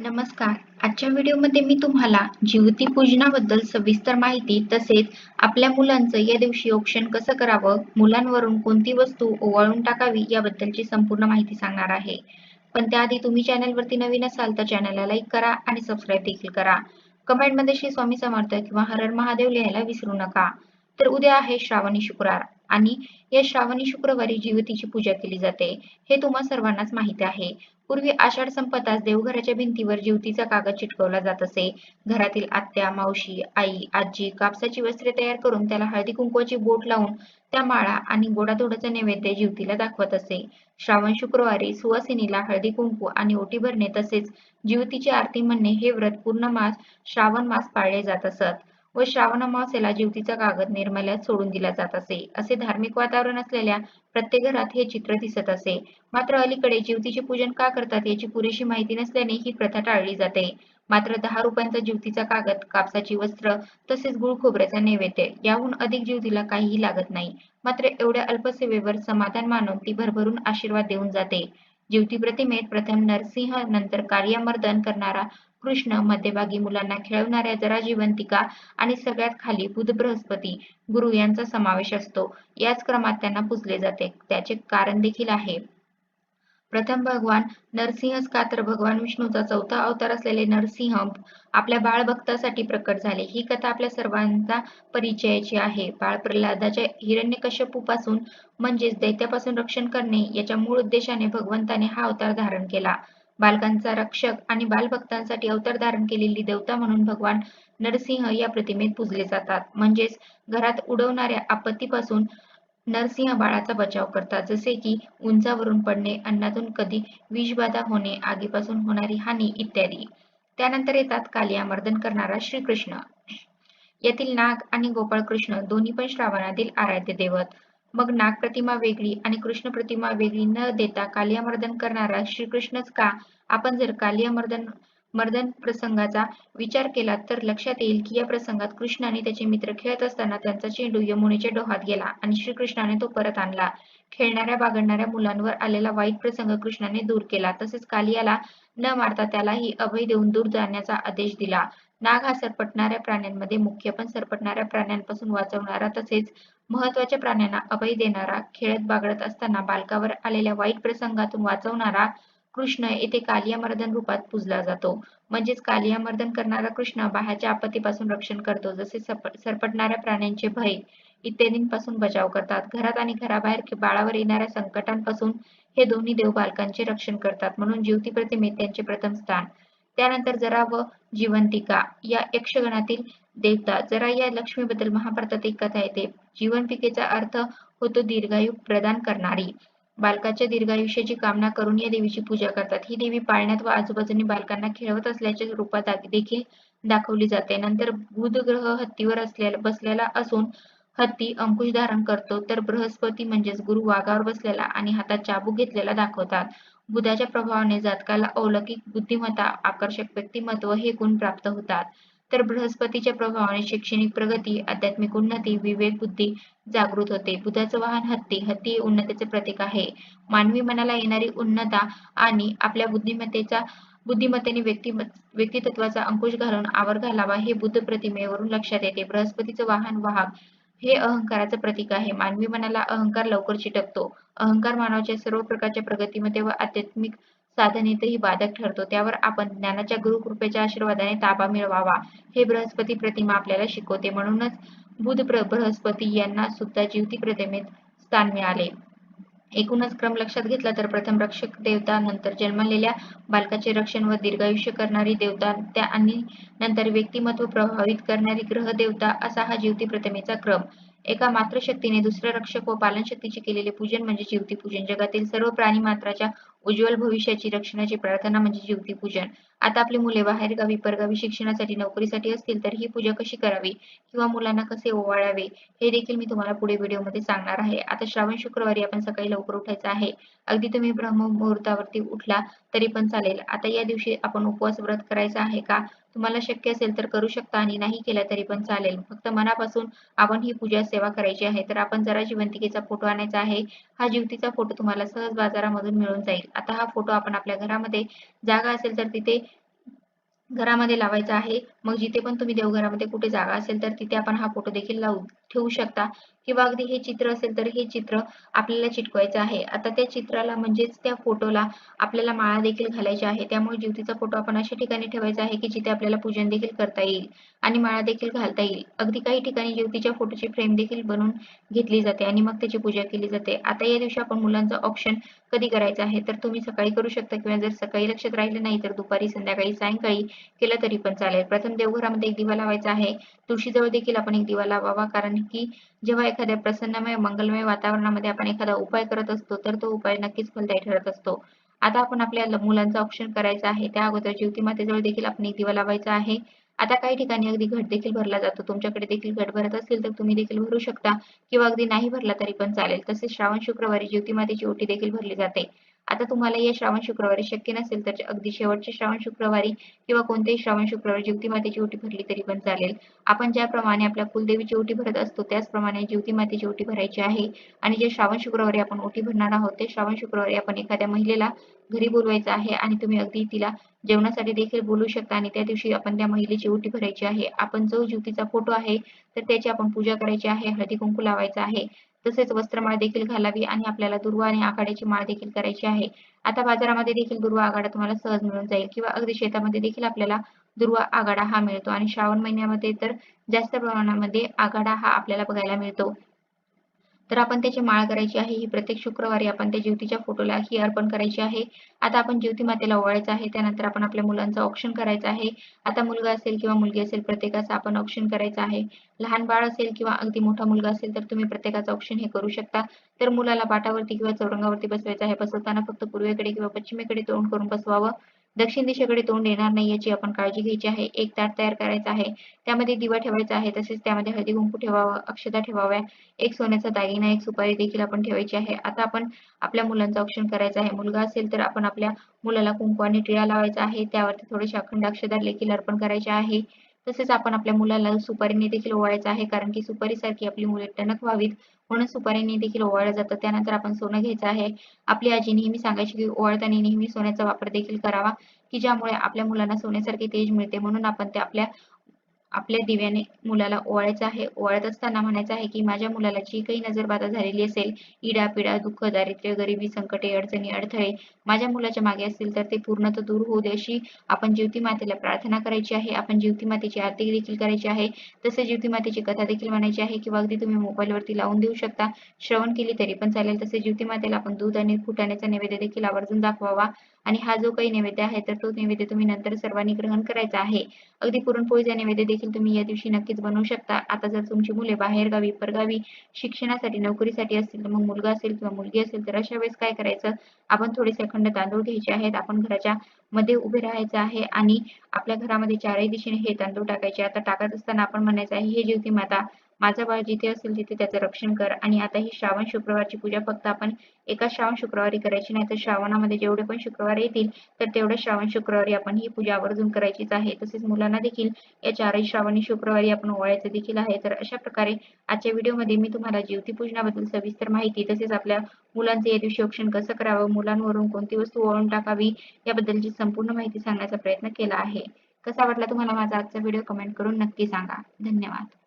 नमस्कार. आजच्या व्हिडिओमध्ये मी तुम्हाला जीवती पूजनाबद्दल सविस्तर माहिती तसेच आपल्या मुलांचं या दिवशी औक्षण कसं करावं मुलांवरून कोणती वस्तू ओवाळून टाकावी याबद्दलची संपूर्ण माहिती सांगणार आहे. पण त्याआधी तुम्ही चॅनलवरती नवीन असाल तर चॅनलला लाईक करा आणि सबस्क्राईब देखील करा. कमेंटमध्ये श्री स्वामी समर्थ किंवा हरण महादेव लिहायला विसरू नका. तर उद्या आहे श्रावणी शुक्रवार आणि या श्रावणी शुक्रवारी जीवतीची पूजा केली जाते. हे तुम्हा सर्वांनाच माहिती आहे. पूर्वी आषाढ संपताच देवघराच्या भिंतीवर जीवतीचा कागद चिटकवला जात असे. घरातील आत्या मावशी आई आजी कापसाची वस्त्रे तयार करून त्याला हळदी कुंकवाची बोट लावून त्या माळा आणि गोडाधोडाचा नैवेद्य जिवतीला दाखवत असे. श्रावण शुक्रवारी सुवासिनीला हळदी कुंकू आणि ओटी भरणे तसेच जिवतीची आरती म्हणणे हे व्रत पूर्ण मास श्रावण मास पाळले जात असत. व श्रावण अमावस्येला जिवतीचा कागद निर्मल्यात सोडून दिला जात असे. असे धार्मिक वातावरण असलेल्या प्रत्येक घरात हे चित्र दिसत असे. मात्र अलीकडे जिवतीचे पूजन का करतात याची पुरेशी माहिती नसल्याने ही प्रथा टाळली जाते. मात्र दहा रुपयांचा जिवतीचा कागद कापसाची वस्त्र तसेच गुळ खोबऱ्याचा नैवेद्य याहून अधिक जिवतीला काहीही लागत नाही. मात्र एवढ्या अल्पसेवेवर समाधान मानून ती भरभरून आशीर्वाद देऊन जाते. जिवती प्रतिमेत प्रथम नरसिंह नंतर कार्यामर्दन करणारा कृष्ण मध्यभागी मुलांना खेळवणाऱ्या जरा जिवंतिका आणि सगळ्यात खाली बुध बृहस्पती गुरु यांचा समावेश असतो. याच क्रमात त्यांना पुजले जाते. त्याचे कारण देखील आहे. प्रथम भगवान नरसिंहच का तर भगवान विष्णूचा चौथा अवतार असलेले नरसिंह आपल्या बाळ भक्तासाठी प्रकट झाले. ही कथा आपल्या सर्वांचा परिचयाची आहे. बाळ प्रल्हादाच्या हिरण्यकश्यपूपासून म्हणजेच दैत्यापासून रक्षण करणे याच्या मूळ उद्देशाने भगवंताने हा अवतार धारण केला. बालकांचा रक्षक आणि बालभक्तांसाठी अवतार धारण केलेली देवता म्हणून भगवान नरसिंह या प्रतिमेत पूजले जातात. म्हणजेच घरात उडवणाऱ्या आपत्तीपासून नरसिंह बाळाचा बचाव करतात. जसे की उंचावरून पडणे अन्नातून कधी विषबाधा होणे आगीपासून होणारी हानी इत्यादी. त्यानंतर येतात कालिया मर्दन करणारा श्रीकृष्ण. यातील नाग आणि गोपाळ कृष्ण दोन्ही पण श्रावणातील आराध्य देवत. मग नाग प्रतिमा वेगळी आणि कृष्ण प्रतिमा वेगळी न देता कालियामर्दन करणारा श्रीकृष्णच का? आपण जर कालियामर्दन मर्दन प्रसंगाचा विचार केला तर लक्षात येईल की या प्रसंगात कृष्ण आणि त्याचे मित्र खेळत असताना त्यांचा चेंडू यमुनेच्या डोहात गेला आणि श्रीकृष्णाने तो परत आणला. खेळणाऱ्या बागडणाऱ्या मुलांवर आलेला वाईट प्रसंग कृष्णाने दूर केला. तसेच कालियाला न मारता त्यालाही अभय देऊन दूर जाण्याचा आदेश दिला. नाग हा सरपटणाऱ्या प्राण्यांमध्ये मुख्य पण सरपटणाऱ्या प्राण्यांपासून वाचवणारा तसेच महत्त्वाच्या प्राण्यांना अभय देणारा खेळत बागडत असताना बालकावर आलेल्या वाईट प्रसंगातून वाचवणारा कृष्ण येथे कालियामर्दन रूपात पूजला जातो. म्हणजेच कालियामर्दन करणारा कृष्ण बाह्याच्या आपत्तीपासून रक्षण करतो. जसे सरपटणाऱ्या प्राण्यांचे भय इत्यादींपासून बचाव करतात. घरात आणि घराबाहेर बाळावर येणाऱ्या संकटांपासून हे दोन्ही देव बालकांचे रक्षण करतात. म्हणून ज्योती प्रतिमेत त्यांचे प्रथम स्थान. त्यानंतर जरा व जीवंतिका. या यक्षगणातील देवता जरा या लक्ष्मीबद्दल महाभारतात एक कथा येते. जीवनपिकेचा अर्थ होतो दीर्घायु प्रदान करणारी. बालकाच्या दीर्घायुष्याची कामना करून या देवीची पूजा करतात. ही देवी पाळण्यात व आजूबाजूने बालकांना खेळवत असल्याच्या रूपात देखील दाखवली जाते. नंतर बुध ग्रह हत्तीवर असलेला बसलेला असून हत्ती अंकुश धारण करतो. तर बृहस्पती म्हणजेच गुरु वाघावर बसलेला आणि हातात चाबूक घेतलेला दाखवतात. बुधाच्या प्रभावाने जातकाला अलौकिक बुद्धिमत्ता आकर्षक व्यक्तिमत्व हे गुण प्राप्त होतात. तर बृहस्पतीच्या प्रभावाने शैक्षणिक प्रगती आध्यात्मिक उन्नती विवेक बुद्धी जागृत होते. बुधाचं वाहन हत्ती हत्ती उन्नतीचे प्रतीक आहे. मानवी मनाला येणारी उन्नता आणि आपल्या बुद्धिमत्तेचा बुद्धिमत्तेने व्यक्ती व्यक्तिमत्वाचा अंकुश घालून आवर घालावा हे बुद्ध प्रतिमेवरून लक्षात येते. बृहस्पतीचं वाहन वाहक हे अहंकाराचं प्रतीक आहे. मानवी मनाला अहंकार लवकर चिटकतो. अहंकार मानवाच्या सर्व प्रकारच्या प्रगतीमध्ये व आध्यात्मिक साधनेतही बाधक ठरतो. त्यावर आपण ज्ञानाच्या गुरुकृपेच्या आशीर्वादाने ताबा मिळवावा. हे बृहस्पती प्रतिमा आपल्याला शिकवते. म्हणूनच बुध बृहस्पती यांना सुद्धा जीवती प्रतिमेत स्थान मिळाले. एकूणच क्रम लक्षात घेतला तर प्रथम रक्षक देवता नंतर जन्मलेल्या बालकाचे रक्षण व दीर्घायुष्य करणारी देवता त्या आणि नंतर व्यक्तिमत्व प्रभावित करणारी ग्रह देवता असा हा जीवती प्रतिमेचा क्रम. एका मात्र शक्तीने दुसऱ्या रक्षक व पालनशक्तीचे केलेले पूजन म्हणजे जीवती पूजन जगातील सर्व प्राणी मात्राच्या उज्ज्वल भविष्याची रक्षणाची प्रार्थना म्हणजे जीवती पूजन आता आपली मुले बाहेरगावी परगावी शिक्षणासाठी नोकरीसाठी असतील तर ही पूजा कशी करावी किंवा मुलांना कसे ओवाळावे हे देखील मी तुम्हाला पुढे व्हिडिओमध्ये सांगणार आहे. आता श्रावण शुक्रवारी आपण सकाळी लवकर उठायचं आहे. अगदी तुम्ही ब्रह्म मुहूर्तावरती उठला तरी पण चालेल. आता या दिवशी आपण उपवास व्रत करायचा आहे का? तुम्हाला शक्य असेल तर करू शकता आणि नाही केलं तरी पण चालेल. फक्त मनापासून आपण ही पूजा सेवा करायची आहे. तर आपण जरा जिवंतिकेचा फोटो आणायचा आहे. हा जिवतीचा फोटो तुम्हाला सहज बाजारामधून मिळून जाईल. आता हा फोटो आपण आपल्या घरामध्ये जागा असेल तर तिथे घरामध्ये लावायचा आहे. मग जिथे पण तुम्ही देवघरामध्ये कुठे जागा असेल तर तिथे आपण हा फोटो देखील लावू. ठेवू शकता. किंवा अगदी हे चित्र असेल तर हे चित्र आपल्याला चिटकवायचं आहे. आता त्या चित्राला म्हणजेच त्या फोटोला आपल्याला माळा देखील घालायची आहे. त्यामुळे ज्योतीचा फोटो आपण अशा ठिकाणी ठेवायचा आहे की जिथे आपल्याला पूजन देखील करता येईल आणि माळा देखील घालता येईल. अगदी काही ठिकाणी ज्योतीच्या फोटोची फ्रेम देखील बनवून घेतली जाते आणि मग त्याची पूजा केली जाते. आता या दिवशी आपण मुलांचं ऑप्शन कधी करायचं आहे? तर तुम्ही सकाळी करू शकता किंवा जर सकाळी लक्षात राहिलं नाही तर दुपारी संध्याकाळी सायंकाळी केलं तरी पण चालेल. प्रथम देवघरामध्ये एक दिवा लावायचा आहे. तुळशीजवळ देखील आपण एक दिवा लावावा कारण की जेव्हा एखाद्या प्रसन्नमय मंगलमय वातावरणामध्ये आपण एखादा उपाय करत असतो तर तो उपाय नक्कीच फलदायी ठरत असतो. आता आपण आपल्या मुलांचा ऑप्शन करायचा आहे त्या अगोदर ज्योती मातेजवळ देखील आपण एक दिवा लावायचा आहे. आता काही ठिकाणी अगदी घट देखील भरला जातो. तुमच्याकडे देखील घट भरत असेल तर तुम्ही देखील भरू शकता. किंवा अगदी नाही भरला तरी पण चालेल. तसेच श्रावण शुक्रवारी ज्योती मातेची ओटी देखील भरली जाते. आता तुम्हाला या श्रावण शुक्रवारी शक्य नसेल तर अगदी शेवटच्या श्रावण शुक्रवारी किंवा कोणत्याही श्रावण शुक्रवारी ज्योती मातेची ओटी भरली तरी पण चालेल. आपण ज्याप्रमाणे आपल्या कुलदेवीची ओटी भरत असतो त्याचप्रमाणे ज्योती मातेची ओटी भरायची आहे. आणि जे श्रावण शुक्रवारी आपण ओटी भरणार आहोत ते श्रावण शुक्रवारी आपण एखाद्या महिलेला घरी बोलवायचं आहे आणि तुम्ही अगदी तिला जेवणासाठी देखील बोलू शकता आणि त्या दिवशी आपण त्या महिलेची ओटी भरायची आहे. आपण जो ज्योतीचा फोटो आहे तर त्याची आपण पूजा करायची आहे हळदी कुंकू लावायचा आहे. तसेच वस्त्रमाळ देखील घालावी आणि आपल्याला दुर्वा आणि आघाड्याची माळ देखील करायची आहे. आता बाजारामध्ये देखील दुर्वा आघाडा तुम्हाला सहज मिळून जाईल किंवा अगदी शेतामध्ये देखील आपल्याला दुर्वा आघाडा हा मिळतो. आणि श्रावण महिन्यामध्ये तर जास्त प्रमाणामध्ये आघाडा हा आपल्याला बघायला मिळतो. तर आपण त्याची माळ करायची आहे. ही प्रत्येक शुक्रवारी आपण त्या ज्योतीच्या फोटोला ही अर्पण करायची आहे. आता आपण ज्योती मातेला ओवाळायचं आहे. त्यानंतर आपण आपल्या मुलांचं औक्षण करायचं आहे. आता मुलगा असेल किंवा मुलगी असेल प्रत्येकाचं आपण औक्षण करायचं आहे. लहान बाळ असेल किंवा अगदी मोठा मुलगा असेल तर तुम्ही प्रत्येकाचं औक्षण हे करू शकता. तर मुलाला पाटावरती किंवा चौरंगावरती बसवायचं आहे. बसवताना फक्त पूर्वेकडे किंवा पश्चिमेकडे तोंड करून बसवावं. दक्षिण दिशेकडे तोंड येणार नाही याची आपण काळजी घ्यायची आहे. एक ताट तयार करायचा आहे. त्यामध्ये दिवा ठेवायचा आहे. तसेच त्यामध्ये हळदी कुंकू ठेवावा अक्षता ठेवाव्या. एक सोन्याचा दागिना एक सुपारी देखील आपण ठेवायची आहे. आता आपण आपल्या मुलांचं औक्षण करायचं आहे. मुलगा असेल तर आपण आपल्या मुलाला कुंकू आणि टिळा लावायचा आहे. त्यावरती थोडेसे अखंड अक्षदार देखील अर्पण करायचे आहे. तसेच आपण आपल्या मुलाला सुपारीने देखील ओवाळायचं आहे. कारण की सुपारीसारखी आपली मुले टणक व्हावीत. म्हणून सुपारीने देखील ओवाळलं जातं. त्यानंतर आपण सोनं घ्यायचं आहे. आपली आजी नेहमी सांगायची की ओवाळताना नेहमी सोन्याचा वापर देखील करावा की ज्यामुळे आपल्या मुलांना सोन्यासारखे तेज मिळते. म्हणून आपण ते आपल्या आपल्या दिव्याने मुलाला ओवाळायचं आहे ओवाळत असताना म्हणायचं आहे की माझ्या मुलाला जी काही नजरबाधा झालेली असेल इडा पिडा दुःख दारिद्र्य गरिबी संकटे अडचणी अडथळे माझ्या मुलाच्या मागे असतील तर ते पूर्णतः दूर होऊ दे अशी आपण ज्योती मातेला प्रार्थना करायची आहे. आपण ज्योती मातेची आरती देखील करायची आहे. तसेच ज्योती मातेची कथा देखील म्हणायची आहे किंवा अगदी तुम्ही मोबाईलवरती लावून देऊ शकता. श्रवण केली तरी पण चालेल. तसेच ज्योती मातेला आपण दूध आणि फुटाण्याचा नैवेद्य देखील आवर्जून दाखवावा. आणि हा जो काही नैवेद्य आहे तर तो नैवेद्य तुम्ही नंतर सर्वांनी ग्रहण करायचा आहे. अगदी पुरणपोळीचा नैवेद्य देखील तुम्ही या दिवशी नक्कीच बनवू शकता. आता जर तुमची मुले बाहेरगावी परगावी शिक्षणासाठी नोकरीसाठी असतील तर मग मुलगा असेल किंवा मुलगी असेल तर अशा वेळेस काय करायचं? आपण थोडेसे अखंड तांदूळ घ्यायचे आहेत. आपण घराच्या मध्ये उभे राहायचं आहे आणि आपल्या घरामध्ये चारही दिशेने हे तांदूळ टाकायचे. आता टाकत असताना आपण म्हणायचं आहे हे ज्योती माता माझा बाळ जिथे असेल तिथे त्याचं रक्षण कर. आणि आता ही श्रावण शुक्रवारची पूजा फक्त आपण एका श्रावण शुक्रवारी करायची नाही तर श्रावणामध्ये जेवढे पण शुक्रवार येतील तर तेवढ्या श्रावण शुक्रवारी आपण ही पूजा आवर्जून करायचीच आहे. तसेच मुलांना देखील या चारही श्रावणी शुक्रवारी आपण ओवाळायचं देखील आहे. तर अशा प्रकारे आजच्या व्हिडिओमध्ये मी तुम्हाला ज्योतिपूजनाबद्दल सविस्तर माहिती तसेच आपल्या मुलांचे या दिवशी औक्षण कसं करावं मुलांवरून कोणती वस्तू ओळून टाकावी याबद्दलची संपूर्ण माहिती सांगण्याचा प्रयत्न केला आहे. कसा वाटला तुम्हाला माझा आजचा व्हिडिओ कमेंट करून नक्की सांगा. धन्यवाद.